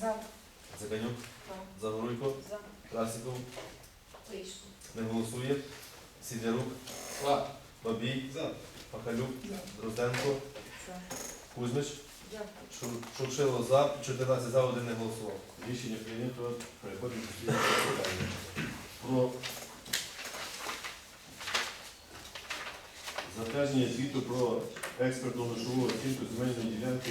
За. Циканюк, За. Загоруйко, За. Красіков, Вийшло. не голосує. Сідлярук, За. Бабій, За. Пахалюк, Дрозденко, За. Кузьмич, За. Шур- Шуршило за, 14 за, один не голосував. Рішення прийнято. Переходимо до питання. Про затвердження звіту про експертну грошову оцінку земельної ділянки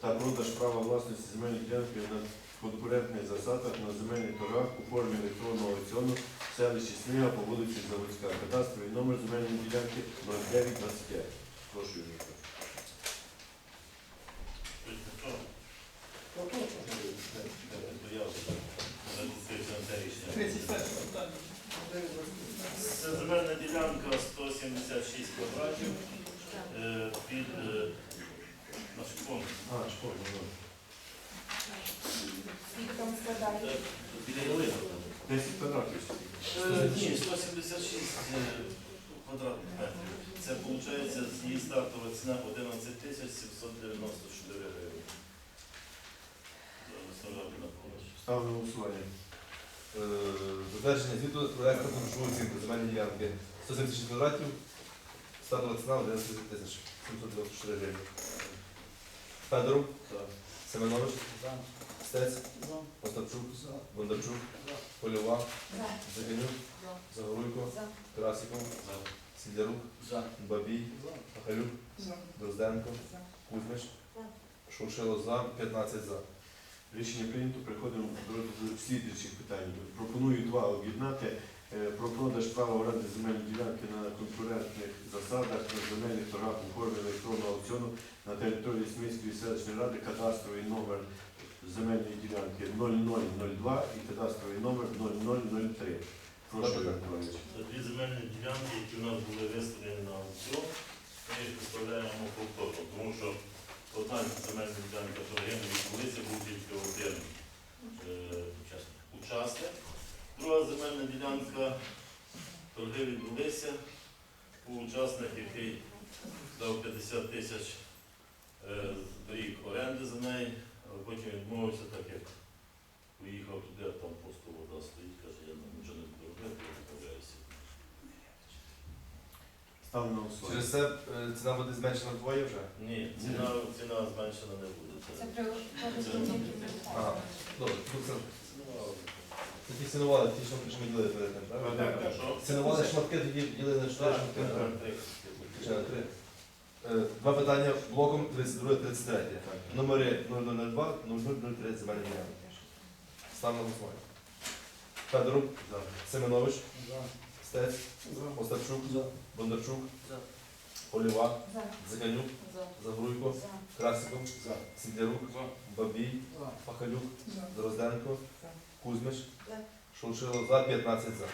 та продаж права власності земельної ділянки на конкурентних засадах на земельних торгах у формі електронного аукціону в селищі Снига по вулиці Заводська. Кадастровий номер земельної ділянки 0925. Прошу, Юрій. Це земельна ділянка 176 квадратів під е, наш. А, школа, ну. Скільки там складає? Е, Біля Ялина. 10 квадратів. Е, Ні, 176 е, квадратних метрів. Це виходить з її стартова ціна 11 тисяч 794 гривень. Ставлю на голосування. Е, Затвердження звіту про експертну грошову оцінку земельної ділянки 176 квадратів, стартова ціна 11 тисяч 794 гривень. Федоров, Так. Семенович. Стець. Остапчук. Бондарчук. Польова, За. Загинюк, За. Загоруйко, За. Красіков, Сідлярук. Бабій, Пахалюк. Дрозденко. Кузьмич, За. Шуршило за, 15 за. Рішення прийнято. Переходимо до слідуючих питань. Пропоную два об'єднати. Е, Про продаж права оренди земельної ділянки на конкурентних засадах на земельних торгах у формі електронного аукціону на території Смільської селищної ради кадастровий номер земельної ділянки 0002 і кадастровий номер 0003. Прошу, Петрович. Це дві земельні ділянки, які у нас були виставлені на аукціон. Ми їх виставляємо повторно, тому що одна земельна ділянка торгівлі відбулися, був тільки один е, учасник. Друга земельна ділянка торги відбулися. Був учасник, який дав 50 тисяч е, рік оренди за неї, але потім відмовився, так як поїхав туди, а там просто вода стоїть, каже, я нічого не буду робити, я відмовляюся. На. Через це е, ціна буде зменшена вдвоє вже? Ні, ціна, ціна зменшена не буде. Це при подозрінні Добре, тут це Ціна- цінували, ті, що що ми ділили перед тим, правильно? Так, так. Що? Цінували шматки, тоді ділили на чотири шматки. правильно? так. На три. Е, Два питання блоком 32 33 Номери 0002, 0003 земельні ділянки. Ставимо на голосування. Федоров, За. Семенович, За. Стець, За. Остапчук, За. Бондарчук, За. Полєва, За. Заганюк, За. Загруйко, За. Красиков, За. Бабій, За. Пахалюк, За. Дрозденко, За. Кузьмич, За. Шуршило за, 15 за.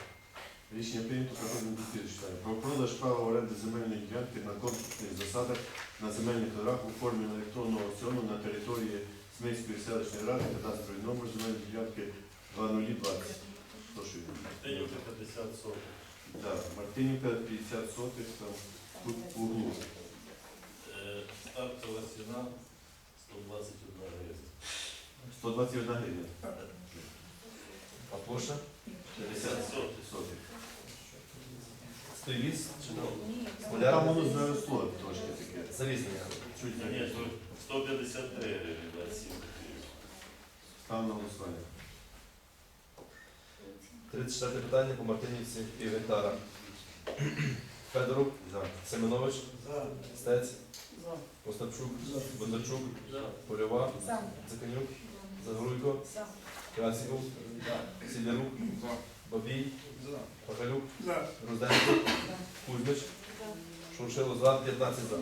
Рішення прийнято проходимо до читання. Про продаж права оренди земельної ділянки на конкурсних засадах на земельних торгах у формі електронного аукціону на території Смільської селищної ради кадастровий номер земельної ділянки 2020. Прошу. Юрій. Тинівка 50 соток. Так, Мартинівка 50 сотих там тут в углу. Е, Стартова ціна 121 гривня. 121 гривня. Площа? 50. Сотих. Стоїть чи там? Ні. Ну, Там воно заросло трошки таке. Залізнення. Чуть Ні, не то 153 гривні 27 копійок. Став на голосування. 34 питання по Мартинівці і гектара. Федоров, За. Семенович, За. Стець, За. Остапчук, За. Бондарчук, За. Польова, За. Заканюк, Загоруйко, За. Красіков, Сідлярук, За. Бабій. Пахалюк. Розденко. Кузьмич. Шуршило за, 15 за. Е,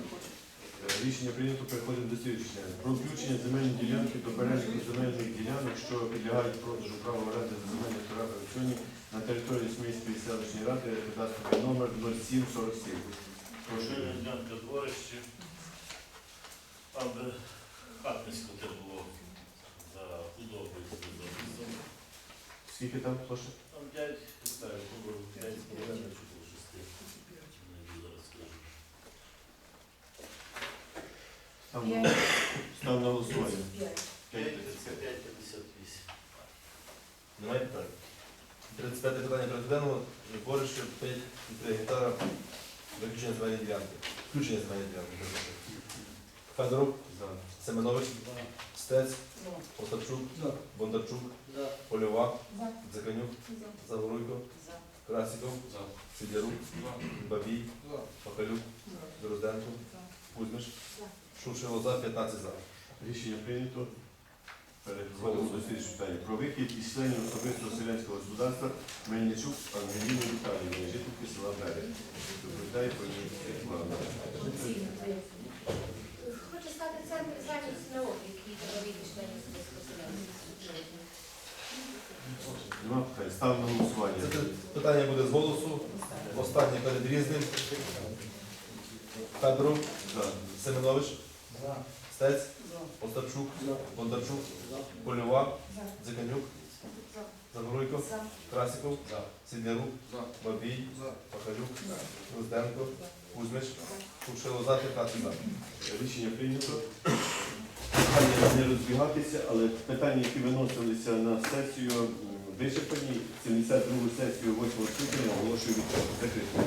Рішення прийнято переходимо до слідчого читання. Про включення земельної ділянки до переліку земельних ділянок, що підлягають продажу права оренди за земельних торгах аукціоні на території Смільської селищної ради, кадастровий номер 0747. Прошу. Земельна ділянка дворищі. Там де хатницько те було за худобою, за лісом. Скільки там площа? Там 5 гектарів, було 5 з половиною, чи було 6. Не зараз скажу. Став на, голосування. П'ять. 5,55. 5,55. Немає питань. 35 питання порядку денного. Борище 5,3 гектара. Виключення земельної ділянки. Включення земельної ділянки. перепрошую. Федоров, За. Семенович, Стець, Остапчук, Бондарчук, Польова, За. Загоруйко, За. Красіков, Сидярук, Бабій, Пахалюк, Дрозденко, Кузьмиш, Шушило за 15 за. Рішення прийнято. Переходимо до слідчого питання. Про вихід із членів особистого селянського господарства Мельничук Ангеліни Віталіївни, жительки села Берег. Доповідає про Хочу стати центр зайнятості на Нема питань. Ставимо на голосування. Це питання буде з голосу. Останнє перед різним. Федоров, За. Семенович, Стець, Остапчук, Бондарчук, Польова, За. Заканюк, За. Загоруйко, За. Красіков, Сидярук, Бабій, Пахалюк, Дрозденко, Кузьмич, Шушило за 15 за. Рішення прийнято. Питання не розбігатися, але питання, які виносилися на сесію, вичерпані. 72 сесію 8 скликання оголошую закритою.